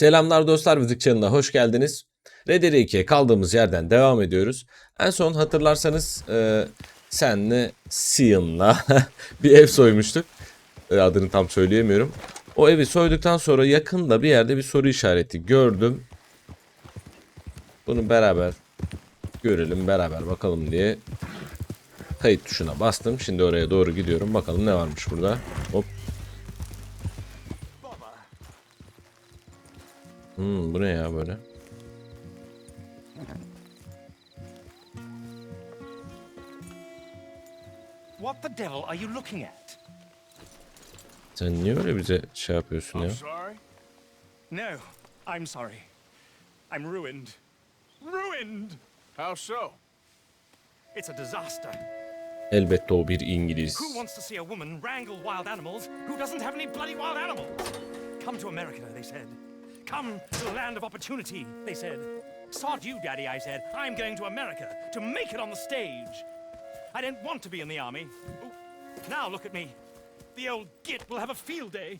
Selamlar dostlar Müzik Channel'a hoş geldiniz. Red Dead 2'ye kaldığımız yerden devam ediyoruz. En son hatırlarsanız e, senle Sion'la bir ev soymuştuk. E, adını tam söyleyemiyorum. O evi soyduktan sonra yakında bir yerde bir soru işareti gördüm. Bunu beraber görelim beraber bakalım diye kayıt tuşuna bastım. Şimdi oraya doğru gidiyorum. Bakalım ne varmış burada. Hop. Hmm, bu ne ya böyle? What the devil are you looking at? Sen niye öyle bize şey yapıyorsun ya? I'm sorry. No, I'm sorry. I'm ruined. Ruined! How so? It's a disaster. Elbette o bir İngiliz. Who wants to see a woman wrangle wild animals who doesn't have any bloody wild animals? Come to America, they said. Come to the land of opportunity, they said. Sod you, Daddy, I said. I'm going to America to make it on the stage. I didn't want to be in the army. Ooh, Now look at me. The old git will have a field day.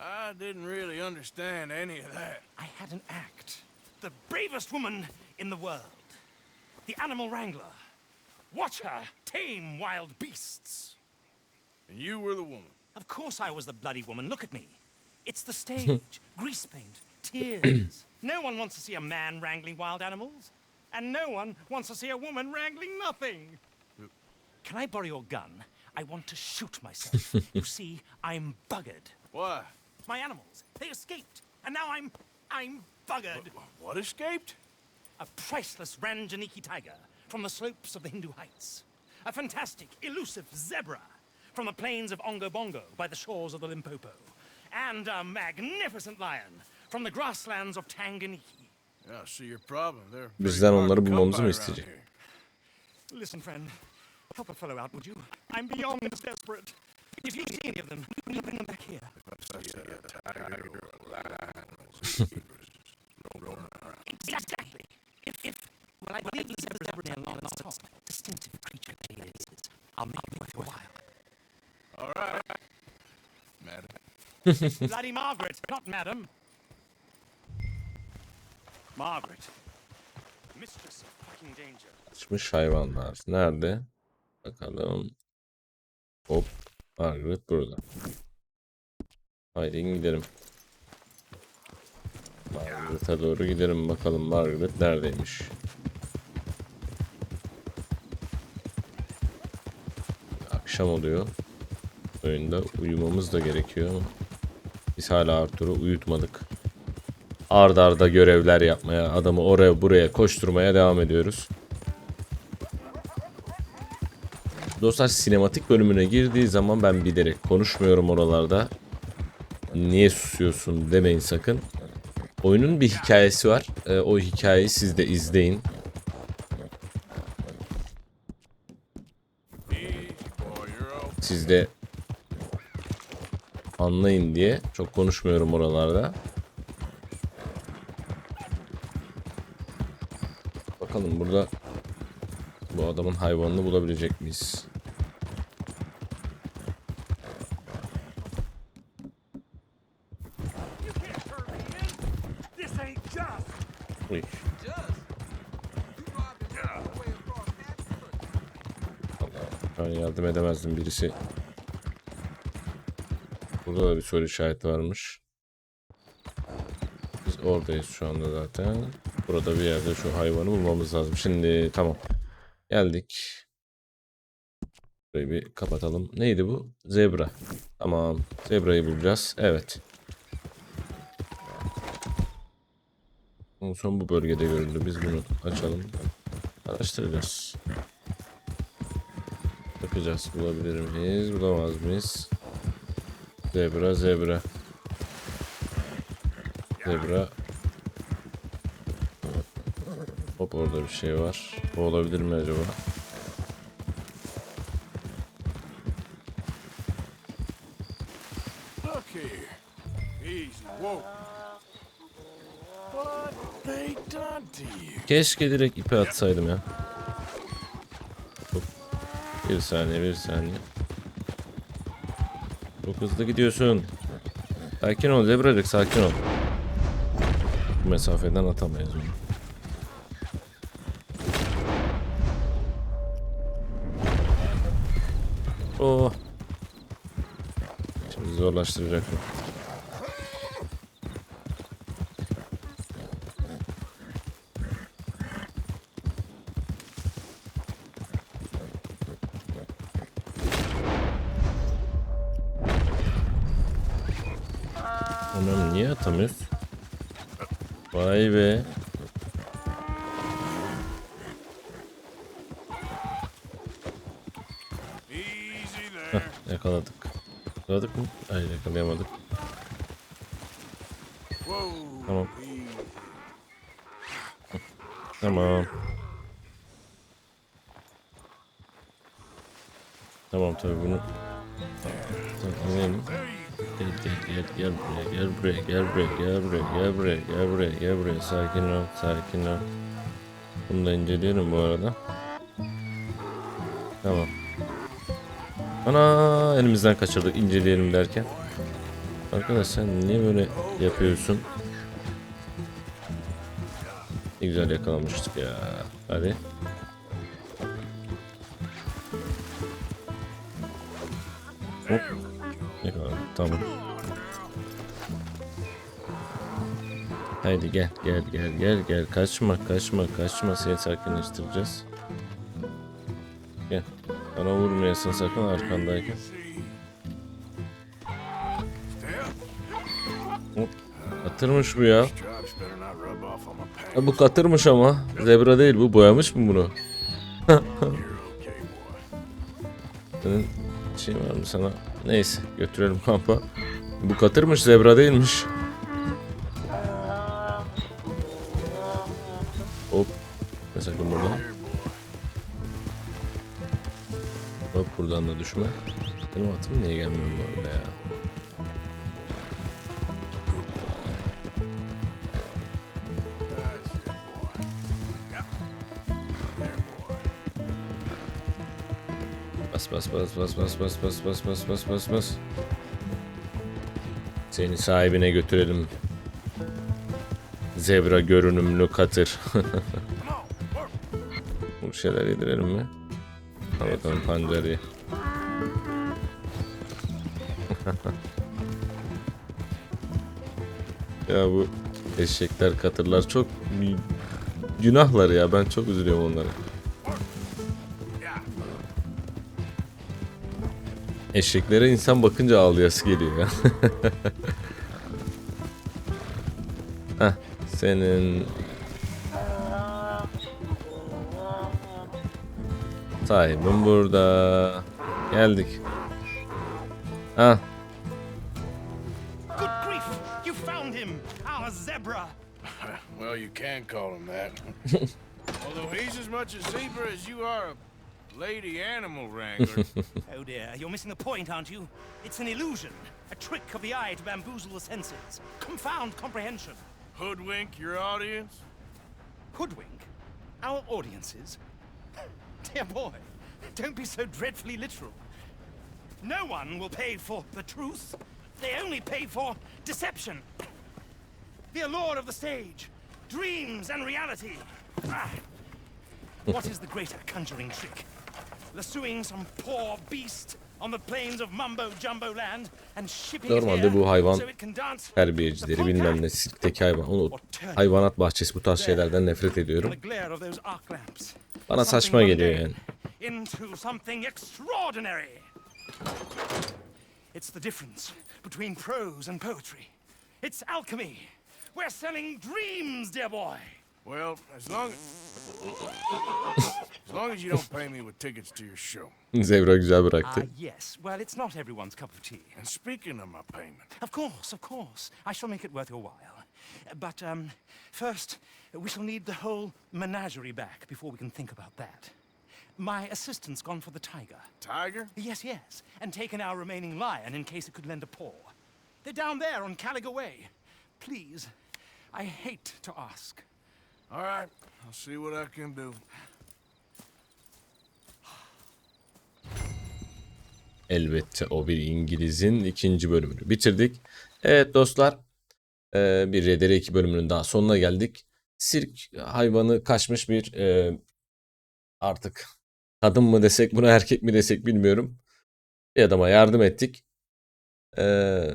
I didn't really understand any of that. I had an act. The bravest woman in the world. The animal wrangler. Watch her tame wild beasts. And you were the woman. Of course I was the bloody woman. Look at me. It's the stage. Grease paint. Tears. no one wants to see a man wrangling wild animals. And no one wants to see a woman wrangling nothing. Can I borrow your gun? I want to shoot myself. you see, I'm buggered. Why? My animals, they escaped. And now I'm. I'm buggered. What escaped? A priceless Ranjaniki tiger from the slopes of the Hindu Heights. A fantastic, elusive zebra from the plains of Ongo Bongo by the shores of the Limpopo. And a magnificent lion from the grasslands of Tanganyika. Yeah, I see your problem. They're Bizden onları come bulmamızı mı around isteyecek? here. Listen, friend, help a fellow out, would you? I'm beyond desperate. If you see any of them, will you bring them back here? Exactly. If, if, well, I believe the zebra zebra near Lawrence top, distinctive Bloody Margaret, not Madam. Margaret. Mistress of fucking danger. Kaçmış hayvanlar. Nerede? Bakalım. Hop. Margaret burada. Haydi gidelim. Margaret'a doğru gidelim bakalım Margaret neredeymiş. Akşam oluyor. Oyunda uyumamız da gerekiyor ama biz hala Arthur'u uyutmadık. Ard arda görevler yapmaya, adamı oraya buraya koşturmaya devam ediyoruz. Dostlar sinematik bölümüne girdiği zaman ben bilerek konuşmuyorum oralarda. Niye susuyorsun demeyin sakın. Oyunun bir hikayesi var. Ee, o hikayeyi siz de izleyin. Siz de anlayın diye çok konuşmuyorum oralarda. Bakalım burada bu adamın hayvanını bulabilecek miyiz? Yardım edemezdim birisi. Burada da bir soru işareti varmış. Biz oradayız şu anda zaten. Burada bir yerde şu hayvanı bulmamız lazım. Şimdi tamam. Geldik. Burayı bir kapatalım. Neydi bu? Zebra. Tamam. Zebrayı bulacağız. Evet. En son bu bölgede görüldü. Biz bunu açalım. Araştıracağız. Bakacağız. Bulabilir miyiz? Bulamaz mıyız? Zebra, zebra. Zebra. Hop orada bir şey var. O olabilir mi acaba? Keşke direkt ipe atsaydım ya. Hop. Bir saniye, bir saniye. Çok hızlı gidiyorsun. Sakin ol zebracık sakin ol. Bu mesafeden atamayız onu. Oh. Şimdi zorlaştıracak mı? Niye atamıyoruz? Vay be. There. Yakaladık. Yakaladık mı? Hayır yakalayamadık. Tamam. Tamam. Tamam tabii bunu. Tamam. Gel gel gel gel buraya gel buraya gel buraya gel buraya gel buraya gel buraya gel buraya sakin ol sakin ol. Bunu da inceleyelim bu arada. Tamam. Ana elimizden kaçırdık inceleyelim derken. Arkadaş sen niye böyle yapıyorsun? Ne güzel yakalamıştık ya. Hadi. Haydi gel gel gel gel gel kaçma kaçma kaçma seni sakinleştireceğiz. Gel. Bana vurmayasın sakın arkandayken. Hop. Katırmış bu ya. Ha, bu katırmış ama. Zebra değil bu. Boyamış mı bunu? Senin şey var mı sana? Neyse götürelim kampa. Bu katırmış zebra değilmiş. Hop buradan da düşme. Benim atım niye gelmiyor bu arada ya? Bas bas bas bas bas bas bas bas bas bas bas bas. Seni sahibine götürelim. Zebra görünümlü katır. Bu şeyler yedirelim mi? Al bakalım pancarıyı. ya bu eşekler katırlar çok günahlar ya ben çok üzülüyorum onlara. Eşeklere insan bakınca ağlayası geliyor ya. Heh, senin sahibin burada. Geldik. Ha, Good grief! You found him! Our zebra! Well, you can call him that. Although he's as much a zebra as you are a lady animal wrangler. Oh dear, you're missing the point, aren't you? It's an illusion, a trick of the eye to bamboozle the senses, confound comprehension. Hoodwink your audience? Hoodwink our audiences. Dear boy, don't be so dreadfully literal. No one will pay for the truth. They only pay for deception. The allure of the stage, dreams and reality. Ah. What is the greater conjuring trick? Lassoing some poor beast on the plains of mumbo jumbo land and shipping Normalde bu hayvan terbiyecileri bilmem ne sirkteki hayvan. Onu, hayvanat bahçesi bu tarz şeylerden nefret ediyorum. The glare of those arc lamps. Bana saçma geliyor yani. Into something extraordinary. It's the difference between prose and poetry. It's alchemy. We're selling dreams, dear boy. Well, as long as long as you don't pay me with tickets to your show. Zebra güzel bıraktı. Ah, yes. Well, it's not everyone's cup of tea. And speaking of my payment, Of course, of course. I shall make it worth your while. But um, first, we shall need the whole menagerie back before we can think about that. My assistant's gone for the tiger. Tiger? Yes, yes, and taken our remaining lion in case it could lend a paw. They're down there on Caliga Way. Please, I hate to ask. All right, I'll see what I can do. Elbette o bir İngiliz'in ikinci bölümünü bitirdik. Evet dostlar Ee, bir Redere 2 bölümünün daha sonuna geldik. Sirk hayvanı kaçmış bir e, artık kadın mı desek buna erkek mi desek bilmiyorum. Bir adama yardım ettik. Ee,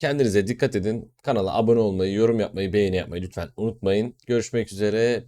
kendinize dikkat edin. Kanala abone olmayı, yorum yapmayı, beğeni yapmayı lütfen unutmayın. Görüşmek üzere.